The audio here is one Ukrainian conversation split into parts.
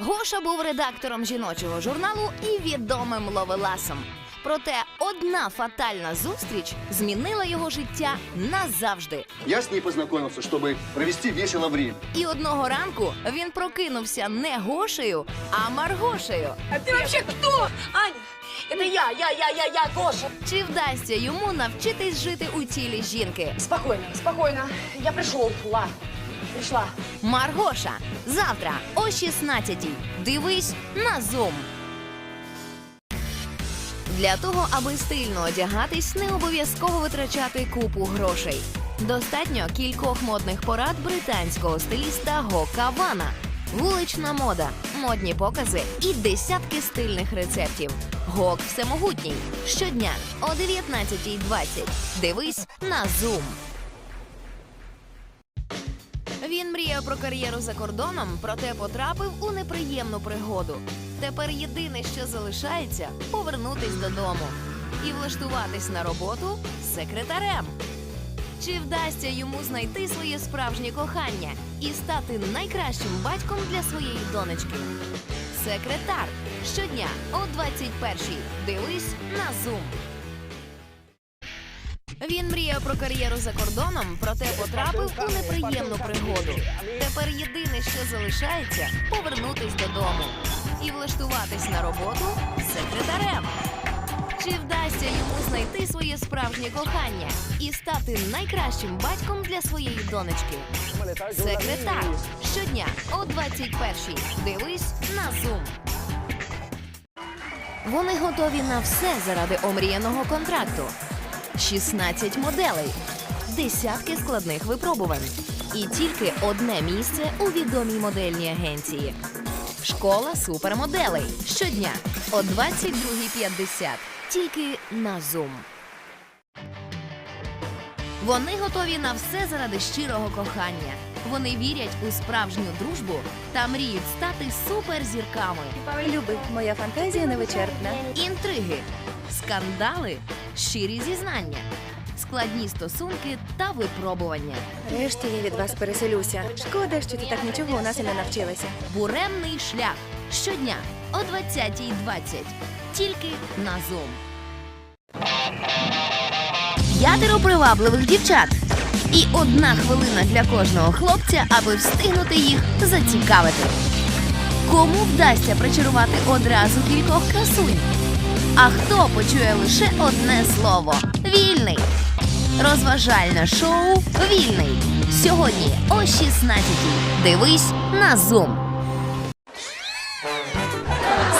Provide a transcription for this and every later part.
Гоша був редактором жіночого журналу і відомим ловеласом. Проте одна фатальна зустріч змінила його життя назавжди. Я с ней познакомился, чтобы провести весело время. І одного ранку він прокинувся не Гошею, а Маргошею. А ты вообще кто? Аня, это я, я, я, я, я, Гоша. Чи вдасться йому навчитись жити у тілі жінки? Спокойно, спокойно. Я пришел, ла. Пришла. Маргоша завтра о 16-й. Дивись на зум. Для того, аби стильно одягатись, не обов'язково витрачати купу грошей. Достатньо кількох модних порад британського стиліста Гока Вана. Вулична мода, модні покази і десятки стильних рецептів. Гок всемогутній. Щодня о 19.20. Дивись на зум. Він мріяв про кар'єру за кордоном, проте потрапив у неприємну пригоду. Тепер єдине, що залишається, повернутись додому і влаштуватись на роботу секретарем. Чи вдасться йому знайти своє справжнє кохання і стати найкращим батьком для своєї донечки? Секретар щодня о 21-й. Дивись на Zoom. Він мріяв про кар'єру за кордоном, проте потрапив у неприємну пригоду. Тепер єдине, що залишається, повернутись додому і влаштуватись на роботу секретарем. Чи вдасться йому знайти своє справжнє кохання і стати найкращим батьком для своєї донечки? Секретар щодня о 21-й. Дивись на Zoom. Вони готові на все заради омріяного контракту. 16 моделей, десятки складних випробувань і тільки одне місце у відомій модельній агенції. Школа супермоделей щодня о 22.50. Тільки на Zoom. Вони готові на все заради щирого кохання. Вони вірять у справжню дружбу та мріють стати суперзірками. Люби, моя фантазія невичерпна. Інтриги, скандали, щирі зізнання, складні стосунки та випробування, Решті я від вас переселюся. Шкода, що ти так нічого у нас і не навчилася. буремний шлях щодня о 20.20. Тільки на Zoom. П'ятеро привабливих дівчат. І одна хвилина для кожного хлопця, аби встигнути їх зацікавити. Кому вдасться причарувати одразу кількох красунь? А хто почує лише одне слово вільний? Розважальне шоу Вільний. Сьогодні о 16-й. Дивись на Zoom.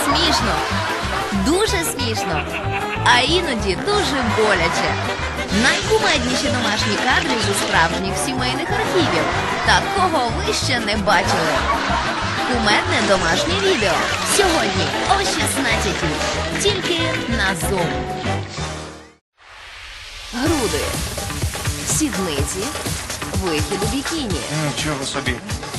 Смішно. Дуже смішно. А іноді дуже боляче. Найкумедніші домашні кадри зі справжніх сімейних архівів. Такого ви ще не бачили. Кумедне домашнє відео. Сьогодні о 16-й. Тільки на Zoom. Груди. Сідниці. Вихід у бікіні. Нічого собі.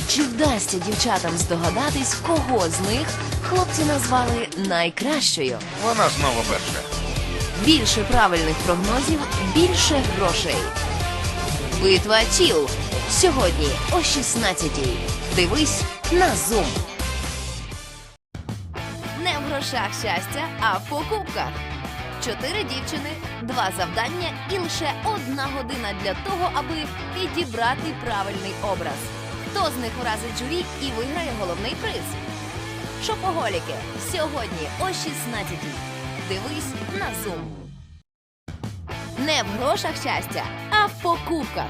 Чи вдасться дівчатам здогадатись, кого з них хлопці назвали найкращою? Вона знову перша. Більше правильних прогнозів, більше грошей. Битва тіл. Сьогодні о 16-й. Дивись на Zoom. Не в грошах щастя, а в покупках. Чотири дівчини, два завдання і лише одна година для того, аби підібрати правильний образ. Хто з них вразить журі і виграє головний приз? Шопоголіки. Сьогодні о 16-й. Дивись на Zoom. Не в грошах щастя, а в покупках.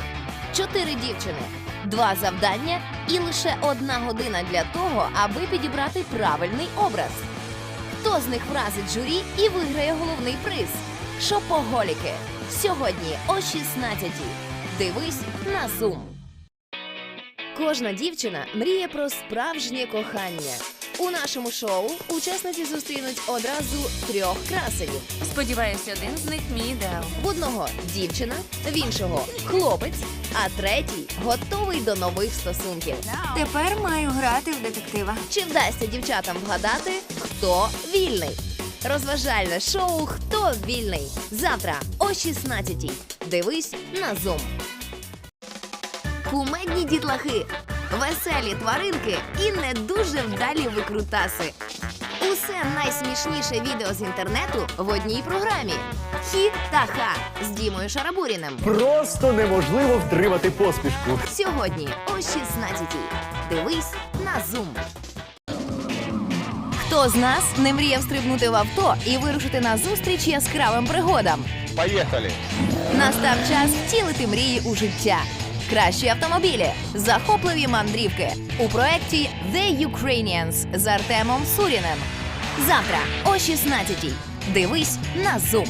Чотири дівчини, два завдання і лише одна година для того, аби підібрати правильний образ. Хто з них вразить журі і виграє головний приз? Шопоголіки. Сьогодні о 16-й. Дивись на Zoom. Кожна дівчина мріє про справжнє кохання. У нашому шоу учасниці зустрінуть одразу трьох красенів. Сподіваюся, один з них мій ідеал. В одного дівчина, в іншого хлопець, а третій готовий до нових стосунків. Тепер маю грати в детектива. Чи вдасться дівчатам вгадати, хто вільний? Розважальне шоу Хто вільний? Завтра о 16-й. Дивись на Zoom. Кумедні дітлахи. Веселі тваринки і не дуже вдалі викрутаси. Усе найсмішніше відео з інтернету в одній програмі. Хі та ха з Дімою Шарабуріним. Просто неможливо втримати посмішку. Сьогодні о 16-й. Дивись на Zoom. Хто з нас не мріяв стрибнути в авто і вирушити на зустріч яскравим пригодам? Поїхали! Настав час втілити мрії у життя. Кращі автомобілі, захопливі мандрівки у проєкті The Ukrainians з Артемом Суріним. Завтра о 16-й. Дивись на Zoom.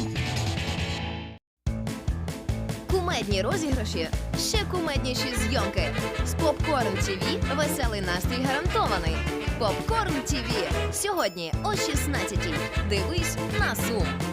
Кумедні розіграші, ще кумедніші зйомки. З Попкорн ТВ веселий настрій гарантований. Попкорн ТВ сьогодні о 16-й. Дивись на Zoom.